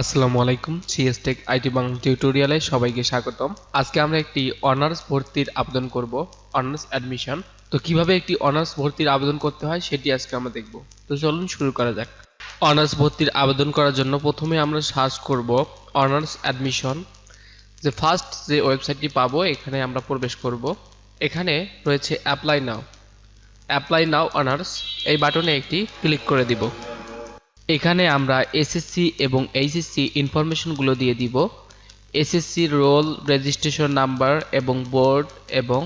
আসসালামু আলাইকুম CS take IT Bangla টিউটোরিয়ালে সবাইকে স্বাগতম। আজকে আমরা একটি অনার্স ভর্তির আবেদন করব অনার্স অ্যাডমিশন তো কীভাবে একটি অনার্স ভর্তির আবেদন করতে হয় সেটি আজকে আমরা দেখব। তো চলুন শুরু করা যাক। অনার্স ভর্তির আবেদন করার জন্য প্রথমে আমরা সার্চ করব অনার্স অ্যাডমিশন যে ফার্স্ট যে ওয়েবসাইটটি পাবো, এখানে আমরা প্রবেশ করব। এখানে রয়েছে apply now apply now honours এই বাটনে একটি ক্লিক করে দিব। এখানে আমরা এসএসসি এবং এইচএসসি ইনফরমেশনগুলো দিয়ে দিব। এসএসসি রোল রেজিস্ট্রেশন নাম্বার এবং বোর্ড এবং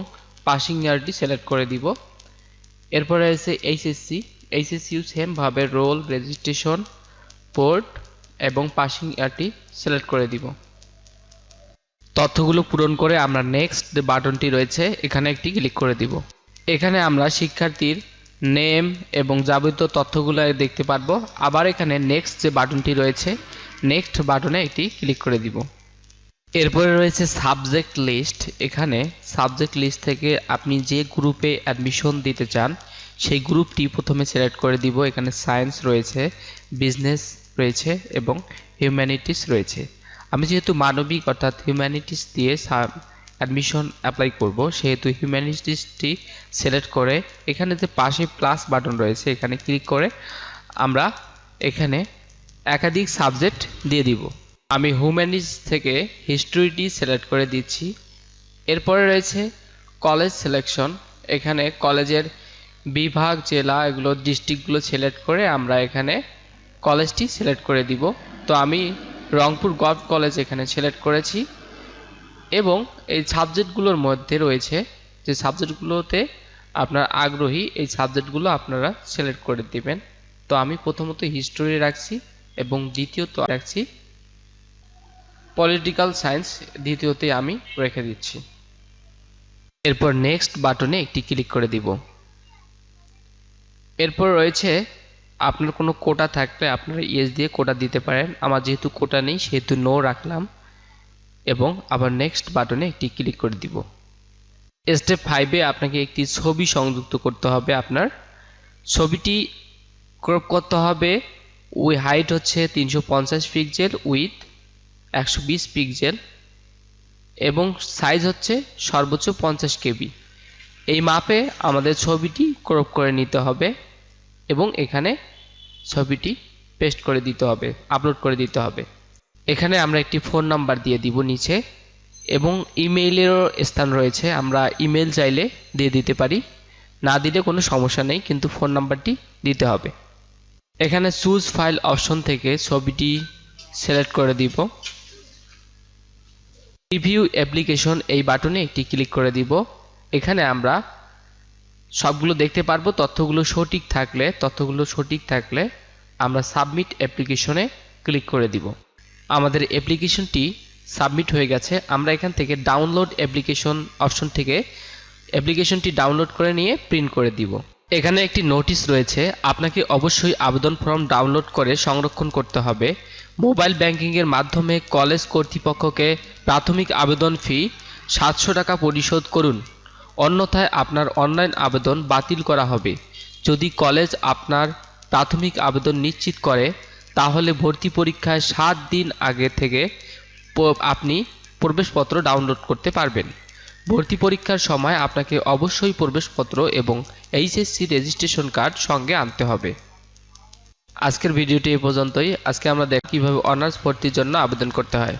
পাসিং ইয়ারটি সিলেক্ট করে দিব। এরপরে আছে এইচএসসি এইচএসসিও সেমভাবে রোল রেজিস্ট্রেশন বোর্ড এবং পাসিং ইয়ারটি সিলেক্ট করে দিব। তথ্যগুলো পূরণ করে আমরা নেক্সট বাটনটি রয়েছে, এখানে একটি ক্লিক করে দিব। এখানে আমরা শিক্ষার্থীর নেম এবং যাবতীয় তথ্যগুলো দেখতে পারব। আবার এখানে নেক্সট যে বাটনটি রয়েছে নেক্সট বাটনে একটি ক্লিক করে দিব। এরপরে রয়েছে সাবজেক্ট লিস্ট এখানে সাবজেক্ট লিস্ট থেকে আপনি যে গ্রুপে অ্যাডমিশন দিতে চান, সেই গ্রুপটি প্রথমে সিলেক্ট করে দিব। এখানে সায়েন্স রয়েছে বিজনেস রয়েছে এবং হিউম্যানিটিস রয়েছে। আমি যেহেতু মানবিক অর্থাৎ হিউম্যানিটিস দিয়ে অ্যাডমিশন অ্যাপ্লাই করব, সেহেতু হিউম্যানিটিসটি সিলেক্ট করে এখানে যে পাশে প্লাস বাটন রয়েছে, এখানে ক্লিক করে আমরা এখানে একাধিক সাবজেক্ট দিয়ে দিব। আমি হিউম্যানিটিস থেকে হিস্ট্রিটি সিলেক্ট করে দিচ্ছি। এরপরে রয়েছে কলেজ সিলেকশন এখানে কলেজের বিভাগ, জেলা এগুলো ডিস্ট্রিক্টগুলো সিলেক্ট করে আমরা এখানে কলেজটি সিলেক্ট করে দিব। তো আমি রংপুর গভ কলেজ এখানে সিলেক্ট করেছি। এবং এই সাবজেক্টগুলোর মধ্যে রয়েছে যে সাবজেক্টগুলোতে আপনার আগ্রহী, এই সাবজেক্টগুলো আপনারা সিলেক্ট করে দিবেন। তো আমি প্রথমত হিস্টোরি রাখছি এবং দ্বিতীয়ত রাখছি পলিটিক্যাল সায়েন্স দ্বিতীয়তে আমি রেখে দিচ্ছি। এরপর নেক্সট বাটনে একটি ক্লিক করে দিব। এরপর রয়েছে আপনার কোনো কোটা থাকলে আপনারা ইয়েস দিয়ে কোটা দিতে পারেন। আমার যেহেতু কোটা নেই, সেহেতু নো রাখলাম। এবং আবার নেক্সট বাটনে একটি ক্লিক করে দিব। স্টেপ ফাইভে আপনাকে একটি ছবি সংযুক্ত করতে হবে আপনার। ছবিটি ক্রপ করতে হবে উই হাইট হচ্ছে তিনশো পঞ্চাশ পিক্সেল উইথ একশো বিশ পিক্সেল এবং সাইজ হচ্ছে সর্বোচ্চ পঞ্চাশ কেবি এই মাপে আমাদের ছবিটি ক্রপ করে নিতে হবে এবং এখানে ছবিটি পেস্ট করে দিতে হবে আপলোড করে দিতে হবে। এখানে আমরা একটি ফোন নাম্বার দিয়ে দিব নিচে, এবং ইমেইলেরও স্থান রয়েছে। আমরা ইমেল চাইলে দিয়ে দিতে পারি। না দিলে কোনো সমস্যা নেই, কিন্তু ফোন নাম্বারটি দিতে হবে। এখানে চুজ ফাইল অপশন থেকে ছবিটি সিলেক্ট করে দিব। রিভিউ অ্যাপ্লিকেশন এই বাটনে একটি ক্লিক করে দিব। এখানে আমরা সবগুলো দেখতে পারব। তথ্যগুলো সঠিক থাকলে, তথ্যগুলো সঠিক থাকলে আমরা সাবমিট অ্যাপ্লিকেশনে ক্লিক করে দিব। আমাদের অ্যাপ্লিকেশনটি সাবমিট হয়ে গেছে। আমরা এখান থেকে ডাউনলোড অ্যাপ্লিকেশন অপশন থেকে অ্যাপ্লিকেশনটি ডাউনলোড করে নিয়ে প্রিন্ট করে দিব। এখানে একটি নোটিশ রয়েছে, আপনাকে অবশ্যই আবেদন ফর্ম ডাউনলোড করে সংরক্ষণ করতে হবে। মোবাইল ব্যাংকিংয়ের মাধ্যমে কলেজ কর্তৃপক্ষকে প্রাথমিক আবেদন ফি সাতশো টাকা পরিশোধ করুন। অন্যথায় আপনার অনলাইন আবেদন বাতিল করা হবে। যদি কলেজ আপনার প্রাথমিক আবেদন নিশ্চিত করে তাহলে ভর্তি পরীক্ষায় সাত দিন আগে থেকে আপনি প্রবেশপত্র ডাউনলোড করতে পারবেন। ভর্তি পরীক্ষার সময় আপনাকে অবশ্যই প্রবেশপত্র এবং এইচএসসি রেজিস্ট্রেশন কার্ড সঙ্গে আনতে হবে। আজকের ভিডিওটি এ পর্যন্তই। আজকে আমরা দেখ কীভাবে অনার্স ভর্তির জন্য আবেদন করতে হয়।